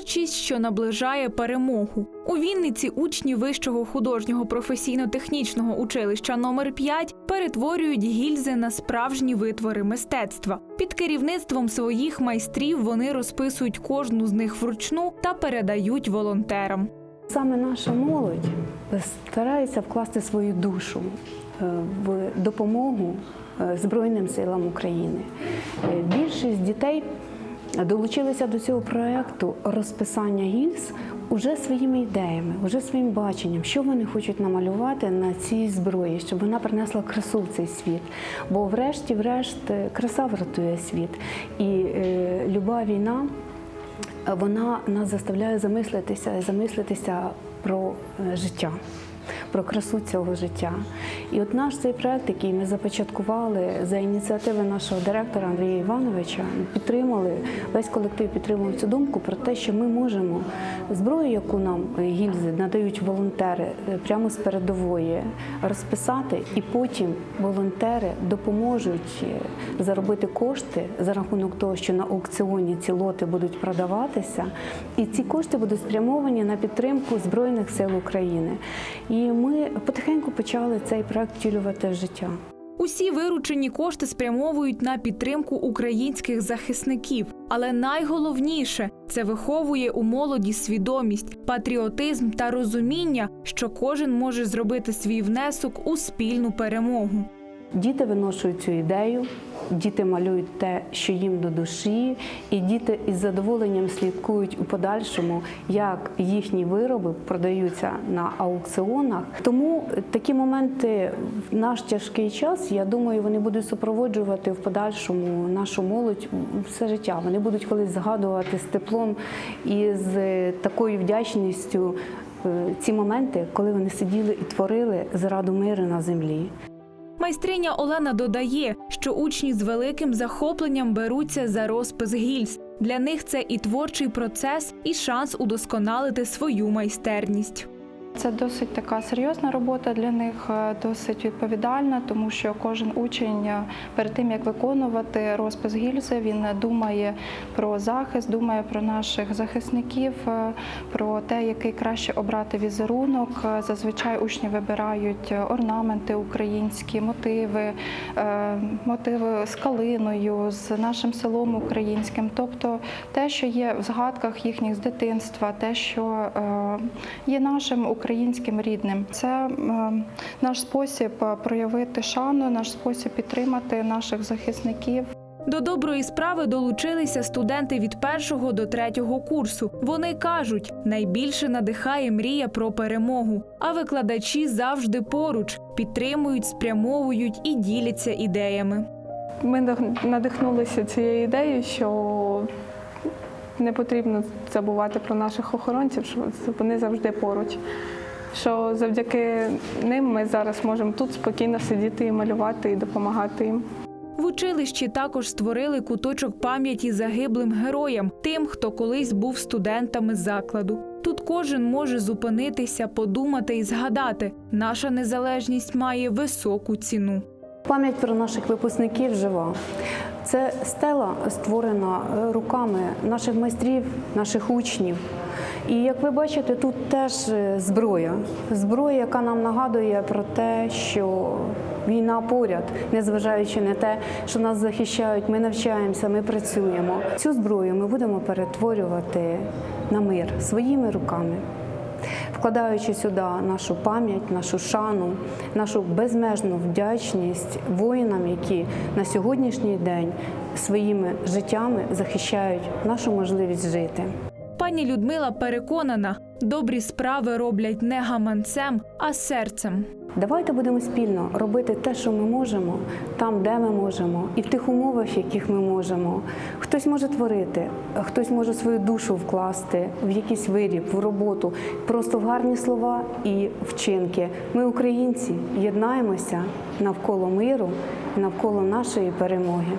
Творчість, що наближає перемогу. У Вінниці учні вищого художнього професійно-технічного училища номер 5 перетворюють гільзи на справжні витвори мистецтва. Під керівництвом своїх майстрів вони розписують кожну з них вручну та передають волонтерам. Саме наша молодь старається вкласти свою душу е, в допомогу е, Збройним силам України. Е, Більшість дітей долучилися до цього проєкту розписання гільз уже своїми ідеями, уже своїм баченням, що вони хочуть намалювати на цій зброї, щоб вона принесла красу в цей світ. Бо врешті-врешт е, краса врятує світ. І е, люба війна вона нас заставляє замислитися, замислитися про е, життя, про красу цього життя. І от наш цей проект, який ми започаткували за ініціативи нашого директора Андрія Івановича, підтримали, весь колектив підтримав цю думку про те, що ми можемо зброю, яку нам е, гільзи надають волонтери е, прямо з передової, розписати, і потім волонтери допоможуть е, заробити кошти за рахунок того, що на аукціоні ці лоти будуть продаватися, і ці кошти будуть спрямовані на підтримку Збройних сил України. І ми потихеньку почали цей проект втілювати в життя. Усі виручені кошти спрямовують на підтримку українських захисників. Але найголовніше це виховує у молоді свідомість, патріотизм та розуміння, що кожен може зробити свій внесок у спільну перемогу. Діти виношують цю ідею, діти малюють те, що їм до душі, і діти із задоволенням слідкують у подальшому, як їхні вироби продаються на аукціонах. Тому такі моменти в наш тяжкий час, я думаю, вони будуть супроводжувати в подальшому нашу молодь все життя. Вони будуть колись згадувати з теплом і з такою вдячністю е, ці моменти, коли вони сиділи і творили заради миру на землі. Майстриня Олена додає, що учні з великим захопленням беруться за розпис гільз. Для них це і творчий процес, і шанс удосконалити свою майстерність. Це досить така серйозна робота для них, е, досить відповідальна, тому що кожен учень е, перед тим як виконувати розпис гільзи, він думає про захист, думає про наших захисників, е, про те, який краще обрати візерунок. Е, Зазвичай учні вибирають орнаменти українські, мотиви, е, мотиви з калиною, з нашим селом українським, тобто те, що є в згадках їхніх з дитинства, те, що е, є нашим українським рідним. Це е, наш спосіб е, проявити шану, наш спосіб підтримати наших захисників. До доброї справи долучилися студенти від першого до третього курсу. Вони кажуть, найбільше надихає мрія про перемогу, а викладачі завжди поруч підтримують, спрямовують і діляться ідеями. Ми надихнулися цією ідеєю, що не потрібно забувати про наших охоронців, що вони завжди поруч. Що завдяки ним ми зараз можемо тут спокійно сидіти і малювати, і допомагати їм. В училищі також створили куточок пам'яті загиблим героям, тим, хто колись був студентами закладу. Тут кожен може зупинитися, подумати і згадати, наша незалежність має високу ціну. Пам'ять про наших випускників жива. Це стела створена е, руками наших майстрів, наших учнів. І як ви бачите, тут теж е, зброя. Зброя, яка нам нагадує про те, що війна поряд, незважаючи на те, що нас захищають, ми навчаємося, ми працюємо. Цю зброю ми будемо перетворювати на мир своїми руками вкладаючи сюди нашу пам'ять, нашу шану, нашу безмежну вдячність воїнам, які на сьогоднішній день своїми життями захищають нашу можливість жити. Пані Людмила переконана, добрі справи роблять не гаманцем, а серцем. Давайте будемо спільно робити те, що ми можемо, там, де ми можемо, і в тих умовах, в яких ми можемо. Хтось може творити, хтось може свою душу вкласти в якийсь виріб, в роботу, просто в гарні слова і вчинки. Ми, українці, єднаємося навколо миру, навколо нашої перемоги.